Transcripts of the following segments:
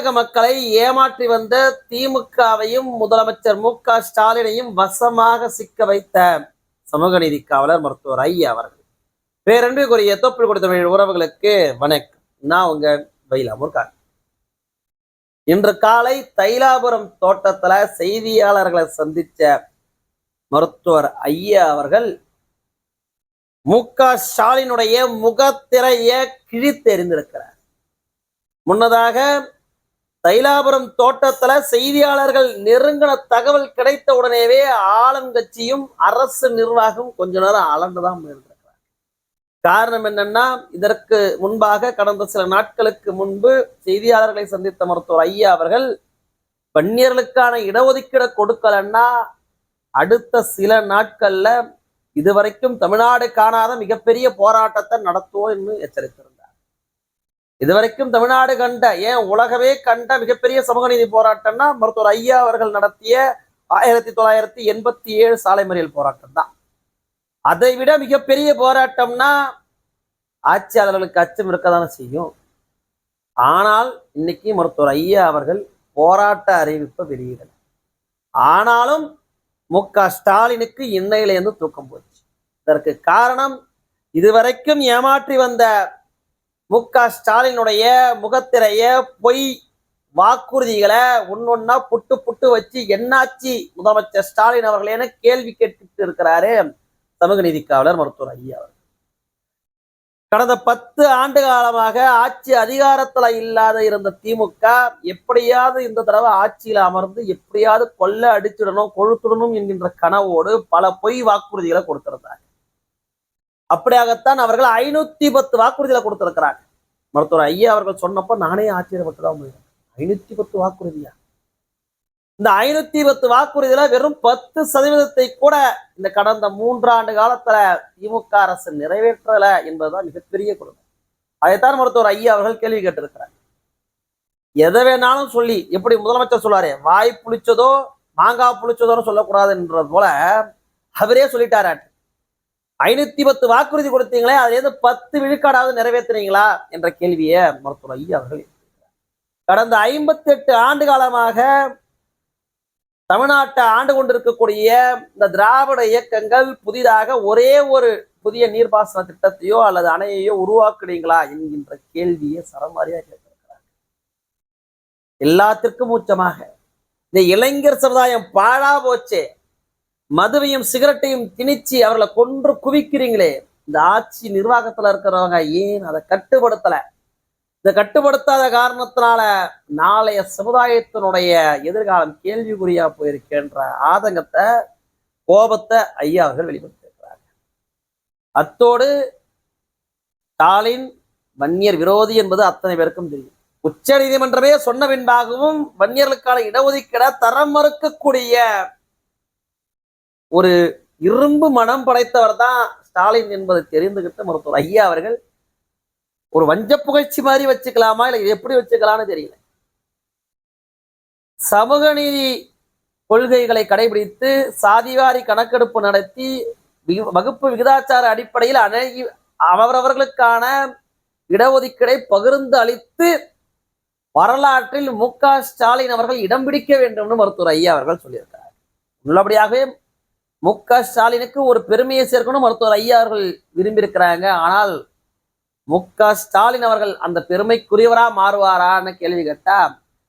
தமிழக மக்களை ஏமாற்றி வந்த திமுகவையும் முதலமைச்சர் மு க ஸ்டாலினையும் வசமாக சிக்க வைத்த சமூக நீதி காவலர் மருத்துவர் ஐயா அவர்கள். பேரன்பிற்குரிய தொப்பில் கொடுத்த உறவுகளுக்கு வணக்கம். நான் உங்க வயலாமூர்கார் இன்று காலை தைலாபுரம் தோட்டத்துல செய்தியாளர்களை சந்திச்ச மருத்துவர் ஐயா அவர்கள் மு க ஸ்டாலினுடைய முகத்திரைய கிழித்தெறிந்திருக்கிறார். முன்னதாக தைலாபுரம் தோட்டத்துல செய்தியாளர்கள் நெருங்கின தகவல் கிடைத்த உடனேவே ஆளுங்கட்சியும் அரசு நிர்வாகம் கொஞ்ச நேரம் அளந்துதான் இருந்திருக்கிறார் காரணம் என்னன்னா இதற்கு முன்பாக கடந்த சில நாட்களுக்கு முன்பு செய்தியாளர்களை சந்தித்த மருத்துவர் ஐயா அவர்கள் வன்னியர்களுக்கான இடஒதுக்கீடு கொடுக்கலன்னா அடுத்த சில நாட்கள்ல இதுவரைக்கும் தமிழ்நாடு காணாத மிகப்பெரிய போராட்டத்தை நடத்துவோம் என்று எச்சரித்தார் இதுவரைக்கும் தமிழ்நாடு கண்ட ஏன் உலகமே கண்ட மிகப்பெரிய சமூக நீதி போராட்டம்னா மருத்துவர் ஐயா அவர்கள் நடத்திய ஆயிரத்தி தொள்ளாயிரத்தி எண்பத்தி ஏழு சாலை மறியல் போராட்டம் தான். அதை விட மிகப்பெரிய போராட்டம்னா ஆட்சியாளர்களுக்கு அச்சம் இருக்கதான செய்யும். ஆனால் இன்னைக்கு மருத்துவர் ஐயா அவர்கள் போராட்ட அறிவிப்பை வெளியிடல. ஆனாலும் மு க ஸ்டாலினுக்கு இன்னையிலேருந்து தூக்கம் போச்சு. இதற்கு காரணம் இதுவரைக்கும் ஏமாற்றி வந்த மு க ஸ்டாலினுடைய முகத்திரைய பொய் வாக்குறுதிகளை ஒன்னொன்னா புட்டு புட்டு வச்சு என்னாச்சு முதலமைச்சர் ஸ்டாலின் அவர்களேன்னு கேள்வி கேட்டுட்டு இருக்கிறாரு சமூக நீதி காவலர் மருத்துவர் ஐயா அவர் கடந்த பத்து ஆண்டு காலமாக ஆட்சி அதிகாரத்துல இல்லாத இருந்த திமுக எப்படியாவது இந்த தடவை ஆட்சியில அமர்ந்து எப்படியாவது கொள்ள அடிச்சிடணும் கொழுத்துடணும் என்கின்ற கனவோடு பல பொய் வாக்குறுதிகளை கொடுத்திருந்தாங்க. அப்படியாகத்தான் அவர்கள் ஐநூத்தி பத்து வாக்குறுதியில கொடுத்திருக்கிறாங்க மருத்துவர் ஐயா அவர்கள் சொன்னப்ப நானே ஆச்சரியப்பட்டு தான் ஐநூத்தி பத்து வாக்குறுதியா? இந்த ஐநூத்தி பத்து வாக்குறுதியில வெறும் பத்து சதவீதத்தை கூட இந்த கடந்த மூன்றாண்டு காலத்துல திமுக அரசு நிறைவேற்றல என்பதுதான் மிகப்பெரிய கொடுமை. அதைத்தான் மருத்துவர் ஐயா அவர்கள் கேள்வி கேட்டிருக்கிறார். எதை வேணாலும் சொல்லி எப்படி முதலமைச்சர் சொல்லுவாரு வாய் புளிச்சதோ மாங்காய் புளிச்சதோன்னு சொல்லக்கூடாதுன்றது போல அவரே சொல்லிட்டாராட்டு. ஐநூத்தி பத்து வாக்குறுதி கொடுத்தீங்களே அதுல இருந்து பத்து விழுக்காடாவது நிறைவேற்றுறீங்களா என்ற கேள்வியை மருத்துவர் ஐயா அவர்கள் கடந்த ஐம்பத்தி எட்டு ஆண்டு காலமாக தமிழ்நாட்டை ஆண்டு கொண்டிருக்கக்கூடிய இந்த திராவிட இயக்கங்கள் புதிதாக ஒரே ஒரு புதிய நீர்ப்பாசன திட்டத்தையோ அல்லது அணையையோ உருவாக்குறீங்களா என்கின்ற கேள்வியை சரமாரியா கேட்டிருக்கிறார் எல்லாத்திற்கும் உச்சமாக. இந்த இளைஞர் சமுதாயம் பாழா போச்சே. மதுவையும் சிகரெட்டையும் திணிச்சு அவர்களை கொன்று குவிக்கிறீங்களே இந்த ஆட்சி நிர்வாகத்துல இருக்கிறவங்க ஏன் அதை கட்டுப்படுத்தல? இந்த கட்டுப்படுத்தாத காரணத்தினால நாளைய சமுதாயத்தினுடைய எதிர்காலம் கேள்விக்குறியா போயிருக்கின்ற ஆதங்கத்தை கோபத்தை ஐயா அவர்கள் வெளிப்படுத்தியிருக்கிறாங்க அத்தோடு ஸ்டாலின் வன்னியர் விரோதி என்பது அத்தனை பேருக்கும் தெரியும். உச்ச நீதிமன்றமே சொன்ன பின்பாகவும் வன்னியர்களுக்கான இடஒதுக்கீட தரம் மறுக்கக்கூடிய ஒரு இரும்பு மனம் படைத்தவர் தான் ஸ்டாலின் என்பதை தெரிந்துகிட்டு மருத்துவர் ஐயா அவர்கள் ஒரு வஞ்ச புகழ்ச்சி மாதிரி வச்சுக்கலாமா? இல்லை எப்படி வச்சுக்கலாம்னு தெரியல. சமூக நீதி கொள்கைகளை கடைபிடித்து சாதிவாரி கணக்கெடுப்பு நடத்தி விகு- வகுப்பு விகிதாச்சார அடிப்படையில் அனைத்து அவரவர்களுக்கான இடஒதுக்கீடை பகிர்ந்து அளித்து வரலாற்றில் மு க ஸ்டாலின் அவர்கள் இடம் பிடிக்க வேண்டும்னு மருத்துவர் ஐயா அவர்கள் சொல்லியிருக்கிறார். உள்ளபடியாகவே மு க ஸ்டாலினுக்கு ஒரு பெருமையை சேர்க்கணும் மருத்துவர் ஐயா அவர்கள் விரும்பியிருக்கிறாங்க. ஆனால் மு க ஸ்டாலின் அவர்கள் அந்த பெருமைக்குரியவரா மாறுவாரான்னு கேள்வி கேட்டா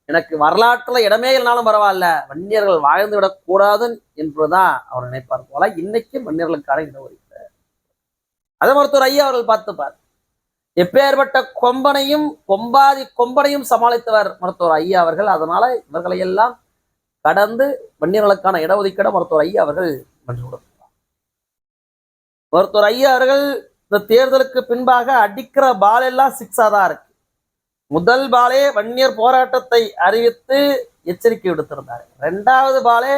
எனக்கு வரலாற்றுல இடமே இல்லைனாலும் பரவாயில்ல வன்னியர்கள் வாழ்ந்து விடக்கூடாது என்பதுதான் அவர் நினைப்பார் போல இன்னைக்கு வன்னியர்களுக்கான இடஒதுக்கீடு. அதை மருத்துவர் ஐயா அவர்கள் பார்த்துப்பார். எப்பேற்பட்ட கொம்பனையும் கொம்பாதி கொம்பனையும் சமாளித்தவர் மருத்துவர் ஐயா அவர்கள். அதனால இவர்களை எல்லாம் கடந்து வன்னியர்களுக்கான இடஒதுக்கீடு மருத்துவர் ஐயா அவர்கள் நன்றி கொடுத்தார் ஐயா அவர்கள் இந்த தேர்தலுக்கு பின்பாக அடிக்கிற பால் எல்லாம் சிக்ஸா தான் இருக்கு. முதல் பாலே வன்னியர் போராட்டத்தை அறிவித்து எச்சரிக்கை விடுத்திருந்தார். ரெண்டாவது பாலே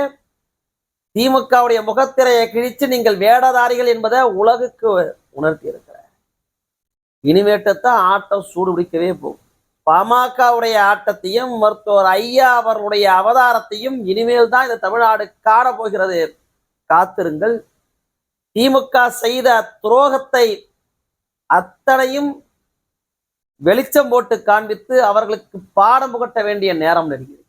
திமுகவுடைய முகத்திரையை கிழிச்சு நீங்கள் வேடதாரிகள் என்பதை உலகுக்கு உணர்த்தி இருக்கிறார் இனிமேட்டத்தான் ஆட்டம் சூடு பிடிக்கவே போகும். பாமகவுடைய ஆட்டத்தையும் மருத்துவர் ஐயா அவருடைய அவதாரத்தையும் இனிமேல் தான் இந்த தமிழ்நாடு காணப்போகிறது. காத்திருங்கள். திமுக செய்த துரோகத்தை அத்தனையும் வெளிச்சம் போட்டு காண்பித்து அவர்களுக்கு பாடம் புகட்ட வேண்டிய நேரம் நடிகிறது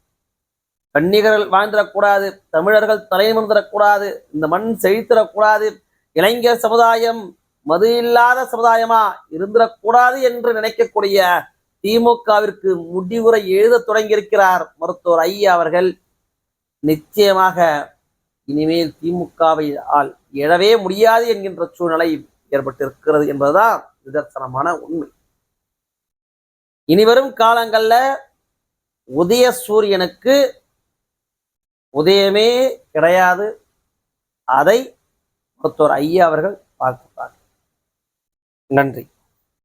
கன்னிகர்கள் வாழ்ந்திடக்கூடாது தமிழர்கள் தலைநிமிர்ந்திடக்கூடாது இந்த மண் செழித்திடக்கூடாது இளைஞர் சமுதாயம் மது இல்லாத சமுதாயமா இருந்திடக்கூடாது என்று நினைக்கக்கூடிய திமுகவிற்கு முடிவுரை எழுத தொடங்கியிருக்கிறார் மருத்துவர் ஐயா அவர்கள். நிச்சயமாக இனிமேல் திமுகவை ஆல் எழவே முடியாது என்கின்ற சூழ்நிலை ஏற்பட்டிருக்கிறது என்பதுதான் நிதர்சனமான உண்மை. இனிவரும் காலங்கள்ல உதய சூரியனுக்கு உதயமே கிடையாது. அதை மருத்துவர் ஐயா அவர்கள் பார்க்கிறார் நன்றி.